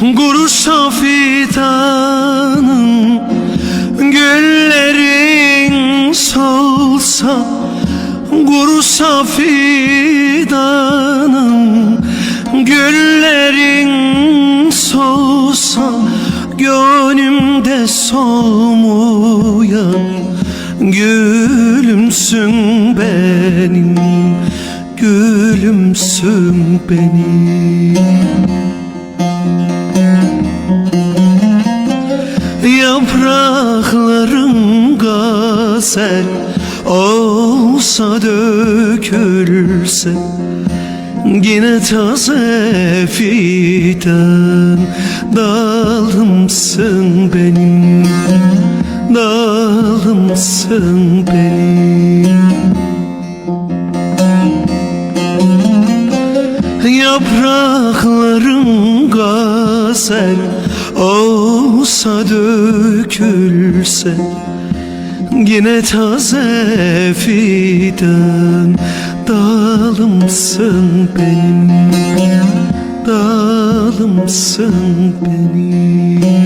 Kuruşa fidanım Güllerin solsa Kuruşa fidanım Güllerin solsa Gönlümde solmayan Gülümsün benim Gülümsün benim gazel olsa dökülse Yine taze fidan dalımsın benim Dalımsın benim. Yaprakların gazel olsa dökülse Yine taze fidan dalımsın benim Dalımsın benim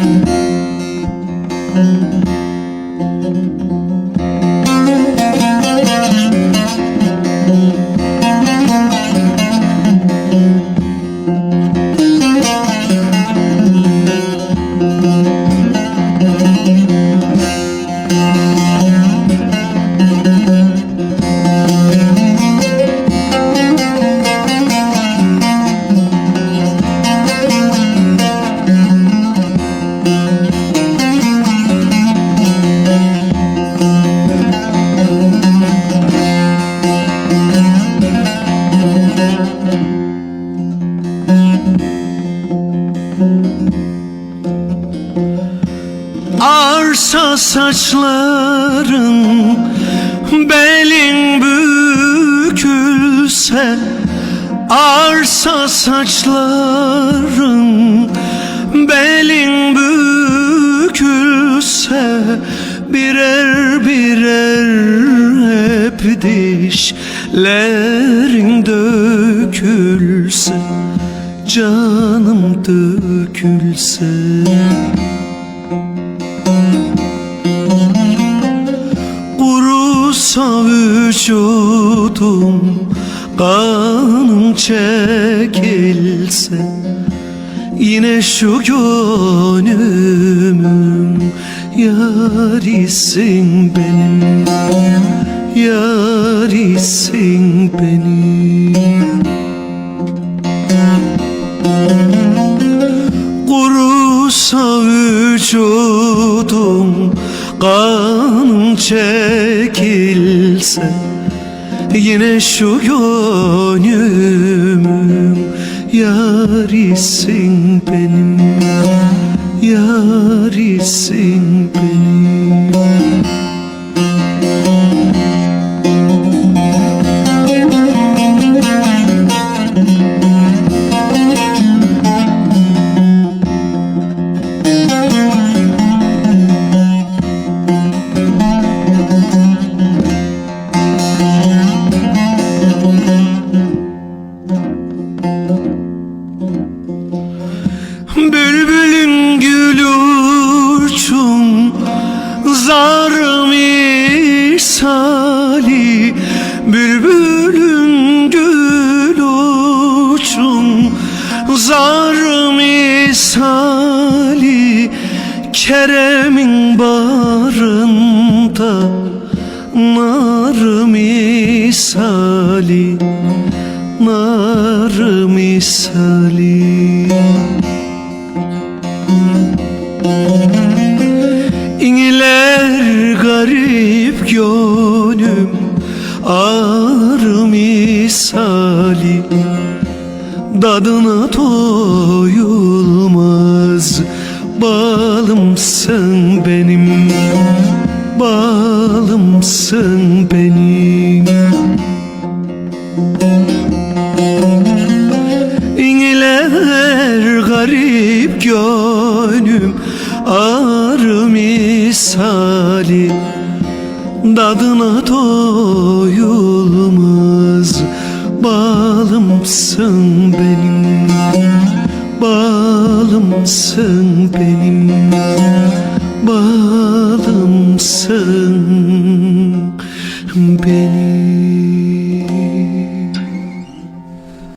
saçların belin bükülse Arsa saçların belin bükülse Birer birer hep dişlerin dökülse Canım dökülse Kurusa vücudum Kanım çekilse Yine şu gönlümün Yarisin benim Yarisin benim. Kurusa vücudum Kanım çekilse Yine şu gönlümün Yarisin benim Yarisin benim Bülbülün gül uçum Zar misali. Bülbülün gül uçum Zar misali. Kerem'in barında Nar misali Nar misali Ağrı misali Dadına doyulmaz. Balımsın benim Balımsın benim. İngiler garip gönlüm Ağrı misali. Dadına doyulmaz Balımsın benim balımsın benim Balımsın benim